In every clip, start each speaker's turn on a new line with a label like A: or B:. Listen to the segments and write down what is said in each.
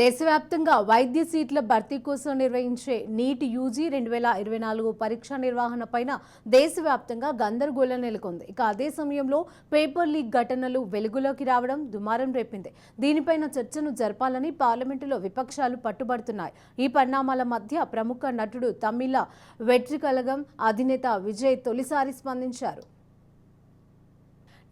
A: దేశవ్యాప్తంగా వైద్య సీట్ల భర్తీ కోసం నిర్వహించే నీట్ యూజీ రెండు వేల ఇరవై నాలుగు పరీక్ష నిర్వహణ పైన దేశవ్యాప్తంగా గందరగోళం నెలకొంది. ఇక అదే సమయంలో పేపర్ లీక్ ఘటనలు వెలుగులోకి రావడం దుమారం రేపింది. దీనిపైన చర్చను జరపాలని పార్లమెంటులో విపక్షాలు పట్టుబడుతున్నాయి. ఈ పరిణామాల మధ్య ప్రముఖ నటుడు తమిళ వెట్రికలగం అధినేత విజయ్ తొలిసారి స్పందించారు.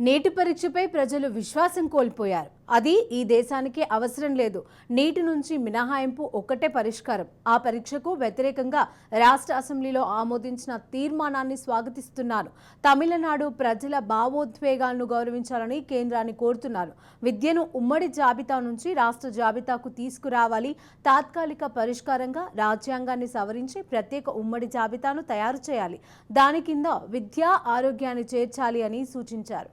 A: నీటి పరీక్షపై ప్రజలు విశ్వాసం కోల్పోయారు. అది ఈ దేశానికి అవసరం లేదు. నీటి నుంచి మినహాయింపు ఒక్కటే పరిష్కారం. ఆ పరీక్షకు వ్యతిరేకంగా రాష్ట్ర అసెంబ్లీలో ఆమోదించిన తీర్మానాన్ని స్వాగతిస్తున్నాను తమిళనాడు ప్రజల భావోద్వేగాలను గౌరవించాలని కేంద్రాన్ని కోరుతున్నారు. విద్యను ఉమ్మడి జాబితా నుంచి రాష్ట్ర జాబితాకు తీసుకురావాలి తాత్కాలిక పరిష్కారంగా రాజ్యాంగాన్ని సవరించి ప్రత్యేక ఉమ్మడి జాబితాను తయారు చేయాలి. దాని కింద విద్య ఆరోగ్యాన్ని చేర్చాలి అని సూచించారు.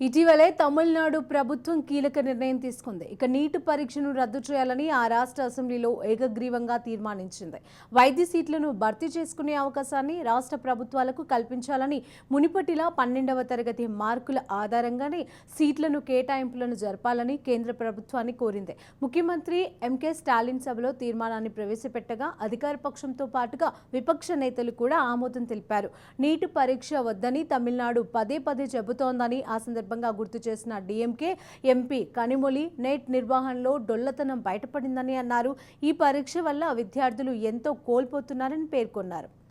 A: ఇటీవలే తమిళనాడు ప్రభుత్వం కీలక నిర్ణయం తీసుకుంది. ఇక నీటి పరీక్షను రద్దు చేయాలని ఆ రాష్ట్ర అసెంబ్లీలో ఏకగ్రీవంగా తీర్మానించింది. వైద్య సీట్లను భర్తీ చేసుకునే అవకాశాన్ని రాష్ట్ర ప్రభుత్వాలకు కల్పించాలని మునిపటిలా పన్నెండవ తరగతి మార్కుల ఆధారంగానే సీట్లను కేటాయింపులను జరపాలని కేంద్ర ప్రభుత్వాన్ని కోరింది. ముఖ్యమంత్రి ఎంకే స్టాలిన్ సభలో తీర్మానాన్ని ప్రవేశపెట్టగా అధికార పక్షంతో పాటుగా విపక్ష నేతలు కూడా ఆమోదం తెలిపారు. నీటి పరీక్ష వద్దని తమిళనాడు పదే పదే చెబుతోందని ఆ సందర్భంగా గుర్తు చేసిన డీఎంకే ఎంపీ కనిమొలి నెట్ నిర్వహణలో డొల్లతనం బయటపడిందని అన్నారు. ఈ పరీక్ష వల్ల విద్యార్థులు ఎంతో కోల్పోతున్నారని పేర్కొన్నారు.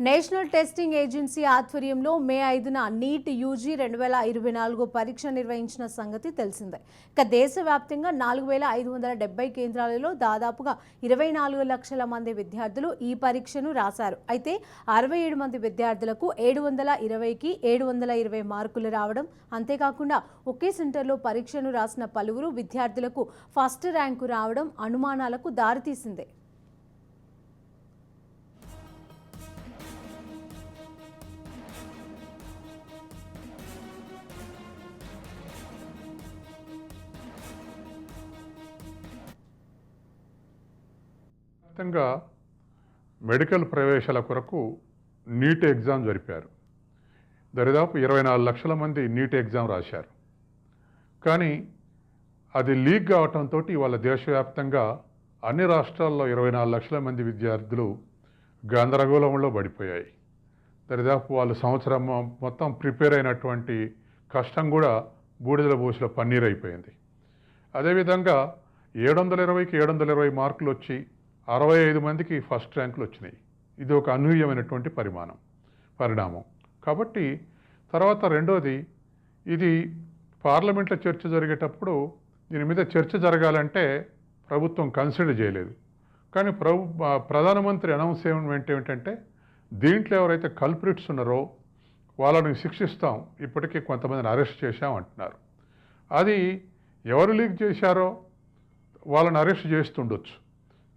A: నేషనల్ టెస్టింగ్ ఏజెన్సీ ఆధ్వర్యంలో మే ఐదున నీట్ యూజీ రెండు వేల ఇరవై నాలుగు పరీక్ష నిర్వహించిన సంగతి తెలిసిందే. ఇక దేశవ్యాప్తంగా నాలుగు వేల ఐదు వందల డెబ్బై కేంద్రాలలో దాదాపుగా ఇరవై నాలుగు లక్షల మంది విద్యార్థులు ఈ పరీక్షను రాశారు. అయితే అరవై ఏడు మంది విద్యార్థులకు ఏడు వందల ఇరవైకి ఏడు వందల ఇరవై మార్కులు రావడం అంతేకాకుండా ఒకే సెంటర్లో పరీక్షను రాసిన పలువురు విద్యార్థులకు ఫస్ట్ ర్యాంకు రావడం అనుమానాలకు దారితీసింది.
B: వ్యాప్తంగా మెడికల్ ప్రవేశాల కొరకు నీట్ ఎగ్జామ్ జరిపారు. దరిదాపు ఇరవై నాలుగు లక్షల మంది నీట్ ఎగ్జామ్ రాశారు. కానీ అది లీక్ కావటంతో ఇవాళ దేశవ్యాప్తంగా అన్ని రాష్ట్రాల్లో ఇరవై నాలుగు లక్షల మంది విద్యార్థులు గందరగోళంలో పడిపోయాయి. దరిదాపు వాళ్ళు సంవత్సరం మొత్తం ప్రిపేర్ అయినటువంటి కష్టం కూడా బూడిదల పోసిన పన్నీర్ అయిపోయింది అదేవిధంగా ఏడు వందల ఇరవైకి ఏడు వందల ఇరవై మార్కులు వచ్చి అరవై ఐదు మందికి ఫస్ట్ ర్యాంకులు వచ్చినాయి ఇది ఒక అనూహ్యమైనటువంటి పరిమాణం పరిణామం. కాబట్టి తర్వాత రెండోది ఇది పార్లమెంట్లో చర్చ జరిగేటప్పుడు దీని మీద చర్చ జరగాలంటే ప్రభుత్వం కన్సిడర్ చేయలేదు. కానీ ప్రభు ప్రధానమంత్రి ప్రధానమంత్రి అనౌన్స్మెంట్ ఏమిటంటే దీంట్లో ఎవరైతే కల్ప్రిట్స్ ఉన్నారో వాళ్ళని శిక్షిస్తాం ఇప్పటికీ కొంతమందిని అరెస్ట్ చేశాం అంటున్నారు. అది ఎవరు లీక్ చేశారో వాళ్ళని అరెస్ట్ చేస్తుండొచ్చు.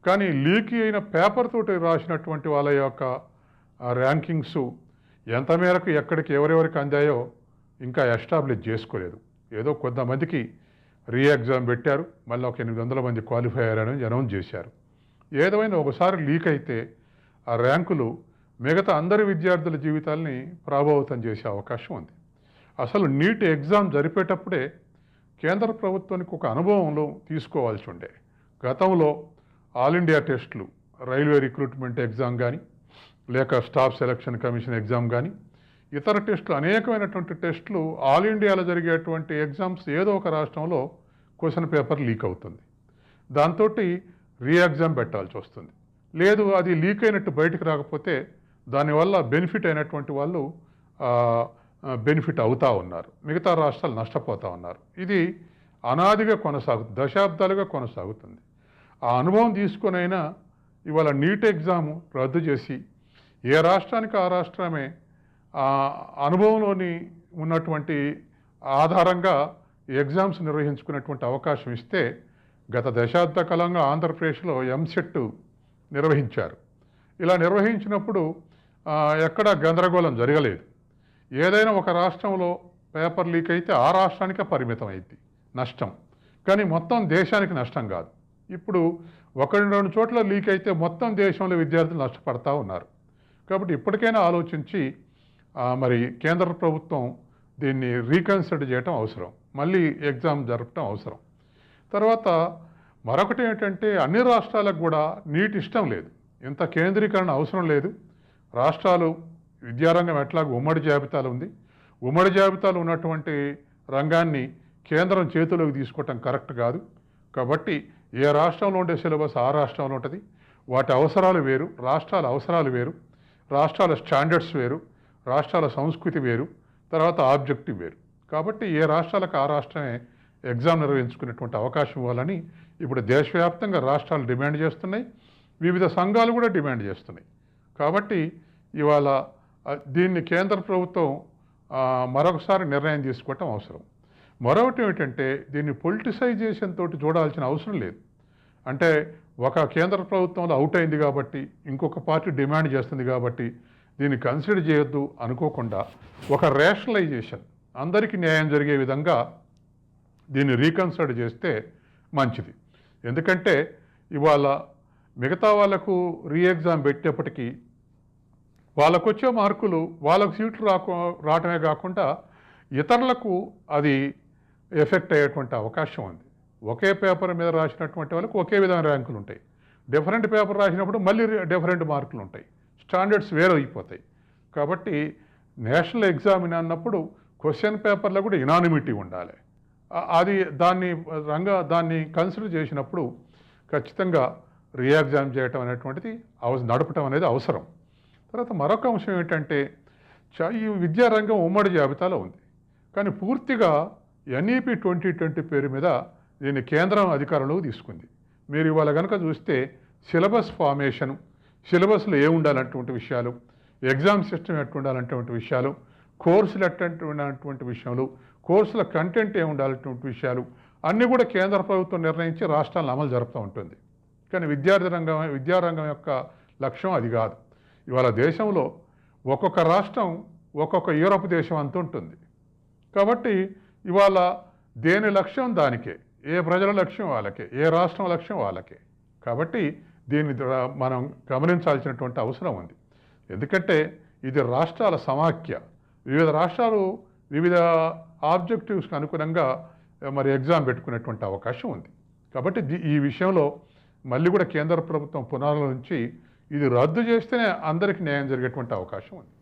B: కానీ లీక్ అయిన పేపర్ తోటి రాసినటువంటి వాళ్ళ యొక్క ఆ ర్యాంకింగ్స్ ఎంత మేరకు ఎక్కడికి ఎవరెవరికి అందాయో ఇంకా ఎస్టాబ్లిష్ చేసుకోలేదు. ఏదో కొంతమందికి రీ ఎగ్జామ్ పెట్టారు మళ్ళీ ఒక ఎనిమిది వందల మంది క్వాలిఫై అయ్యారని అనౌన్స్ చేశారు. ఏదైనా ఒకసారి లీక్ అయితే ఆ ర్యాంకులు మిగతా అందరి విద్యార్థుల జీవితాల్ని ప్రభావితం చేసే అవకాశం ఉంది. అసలు నీట్ ఎగ్జామ్ జరిపేటప్పుడే కేంద్ర ప్రభుత్వానికి ఒక అనుభవంలో తీసుకోవాల్సి ఉండే. గతంలో ఆల్ ఇండియా టెస్టులు రైల్వే రిక్రూట్మెంట్ ఎగ్జామ్ కానీ లేక స్టాఫ్ సెలక్షన్ కమిషన్ ఎగ్జామ్ కానీ ఇతర టెస్టులు అనేకమైనటువంటి టెస్టులు ఆల్ ఇండియాలో జరిగేటువంటి ఎగ్జామ్స్ ఏదో ఒక రాష్ట్రంలో క్వశ్చన్ పేపర్ లీక్ అవుతుంది. దాంతో రీ ఎగ్జామ్ పెట్టాల్సి వస్తుంది. లేదు అది లీక్ అయినట్టు బయటకు రాకపోతే దానివల్ల బెనిఫిట్ అయినటువంటి వాళ్ళు బెనిఫిట్ అవుతూ ఉన్నారు. మిగతా రాష్ట్రాలు నష్టపోతూ ఉన్నారు. ఇది అనాదిగా కొనసాగుతుంది దశాబ్దాలుగా కొనసాగుతుంది. ఆ అనుభవం తీసుకునైనా ఇవాళ నీట్ ఎగ్జామ్ రద్దు చేసి ఏ రాష్ట్రానికి ఆ రాష్ట్రమే ఆ అనుభవంలోని ఉన్నటువంటి ఆధారంగా ఎగ్జామ్స్ నిర్వహించుకునేటువంటి అవకాశం ఇస్తే గత దశాబ్ద కాలంగా ఆంధ్రప్రదేశ్లో ఎంసెట్ నిర్వహించారు. ఇలా నిర్వహించినప్పుడు ఎక్కడ గందరగోళం జరగలేదు. ఏదైనా ఒక రాష్ట్రంలో పేపర్ లీక్ అయితే ఆ రాష్ట్రానికే పరిమితం అయింది నష్టం. కానీ మొత్తం దేశానికి నష్టం కాదు. ఇప్పుడు ఒకటి రెండు చోట్ల లీక్ అయితే మొత్తం దేశంలో విద్యార్థులు నష్టపడతా ఉన్నారు. కాబట్టి ఇప్పటికైనా ఆలోచించి మరి కేంద్ర ప్రభుత్వం దీన్ని రీకన్సిడర్ చేయటం అవసరం. మళ్ళీ ఎగ్జామ్ జరపటం అవసరం. తర్వాత మరొకటి ఏంటంటే అన్ని రాష్ట్రాలకు కూడా నీట్ ఇష్టం లేదు. ఇంత కేంద్రీకరణ అవసరం లేదు. రాష్ట్రాలు విద్యారంగం ఎట్లాగో ఉమ్మడి జాబితాలో ఉంది. ఉమ్మడి జాబితాలో ఉన్నటువంటి రంగాన్ని కేంద్రం చేతిలోకి తీసుకోవటం కరెక్ట్ కాదు. కాబట్టి ఏ రాష్ట్రంలో ఉండే సిలబస్ ఆ రాష్ట్రంలో ఉంటుంది. వాటి అవసరాలు వేరు రాష్ట్రాల అవసరాలు వేరు రాష్ట్రాల స్టాండర్డ్స్ వేరు రాష్ట్రాల సంస్కృతి వేరు తర్వాత ఆబ్జెక్టివ్ వేరు. కాబట్టి ఏ రాష్ట్రాలకు ఆ రాష్ట్రమే ఎగ్జామ్ నిర్వహించుకునేటువంటి అవకాశం ఇవ్వాలని ఇప్పుడు దేశవ్యాప్తంగా రాష్ట్రాలు డిమాండ్ చేస్తున్నాయి. వివిధ సంఘాలు కూడా డిమాండ్ చేస్తున్నాయి. కాబట్టి ఇవాళ దీన్ని కేంద్ర ప్రభుత్వం మరొకసారి నిర్ణయం తీసుకోవటం అవసరం. మరొకటి ఏమిటంటే దీన్ని పొలిటిసైజేషన్ తోటి చూడాల్సిన అవసరం లేదు. అంటే ఒక కేంద్ర ప్రభుత్వంలో అవుట్ అయింది కాబట్టి ఇంకొక పార్టీ డిమాండ్ చేస్తుంది కాబట్టి దీన్ని కన్సిడర్ చేయొద్దు అనుకోకుండా ఒక రేషనలైజేషన్ అందరికీ న్యాయం జరిగే విధంగా దీన్ని రీకన్సిడర్ చేస్తే మంచిది. ఎందుకంటే ఇవాళ మిగతా వాళ్ళకు రీఎగ్జామ్ పెట్టేప్పటికీ వాళ్ళకు వచ్చే మార్కులు వాళ్ళకు సీట్లు రాకు రావటమే కాకుండా ఇతరులకు అది ఎఫెక్ట్ అయ్యేటువంటి అవకాశం ఉంది. ఒకే పేపర్ మీద రాసినటువంటి వాళ్ళకి ఒకే విధమైన ర్యాంకులు ఉంటాయి. డిఫరెంట్ పేపర్ రాసినప్పుడు మళ్ళీ డిఫరెంట్ మార్కులు ఉంటాయి. స్టాండర్డ్స్ వేరైపోతాయి అయిపోతాయి. కాబట్టి నేషనల్ ఎగ్జామిన్ అన్నప్పుడు క్వశ్చన్ పేపర్లో కూడా ఇనానిమిటీ ఉండాలి. అది దాన్ని రంగ దాన్ని కన్సిడర్ చేసినప్పుడు ఖచ్చితంగా రీఎగ్జామ్ చేయటం అనేటువంటిది అవ నడపటం అనేది అవసరం. తర్వాత మరొక అంశం ఏంటంటే చ- ఈ విద్యారంగం ఉమ్మడి జాబితాలో ఉంది. కానీ పూర్తిగా ఎన్ఈపి ట్వంటీ ట్వంటీ పేరు మీద దీన్ని కేంద్రం అధికారంలోకి తీసుకుంది. మీరు ఇవాళ కనుక చూస్తే సిలబస్ ఫార్మేషను సిలబస్లో ఏ విషయాలు ఎగ్జామ్ సిస్టమ్ ఎట్టుండాలంటువంటి విషయాలు కోర్సులు ఎట్టంటి ఉన్నటువంటి విషయాలు కోర్సుల కంటెంట్ ఏముండాలంటువంటి విషయాలు అన్నీ కూడా కేంద్ర ప్రభుత్వం నిర్ణయించి రాష్ట్రాలను అమలు జరుపుతూ ఉంటుంది. కానీ విద్యార్థి రంగం విద్యారంగం యొక్క లక్ష్యం అది కాదు. ఇవాళ దేశంలో ఒక్కొక్క రాష్ట్రం ఒక్కొక్క యూరప్ దేశం అంత ఉంటుంది. కాబట్టి ఇవాళ దేని లక్ష్యం దానికే? ఏ ప్రజల లక్ష్యం వాళ్ళకే? ఏ రాష్ట్రం లక్ష్యం వాళ్ళకే? కాబట్టి దీన్ని మనం గమనించాల్సినటువంటి అవసరం ఉంది. ఎందుకంటే ఇది రాష్ట్రాల సమాఖ్య. వివిధ రాష్ట్రాలు వివిధ ఆబ్జెక్టివ్స్కి అనుగుణంగా మరి ఎగ్జామ్ పెట్టుకునేటువంటి అవకాశం ఉంది. కాబట్టి ఈ విషయంలో మళ్ళీ కూడా కేంద్ర ప్రభుత్వం పునరాలోచించి ఇది రద్దు చేస్తేనే అందరికీ న్యాయం జరిగేటువంటి అవకాశం ఉంది.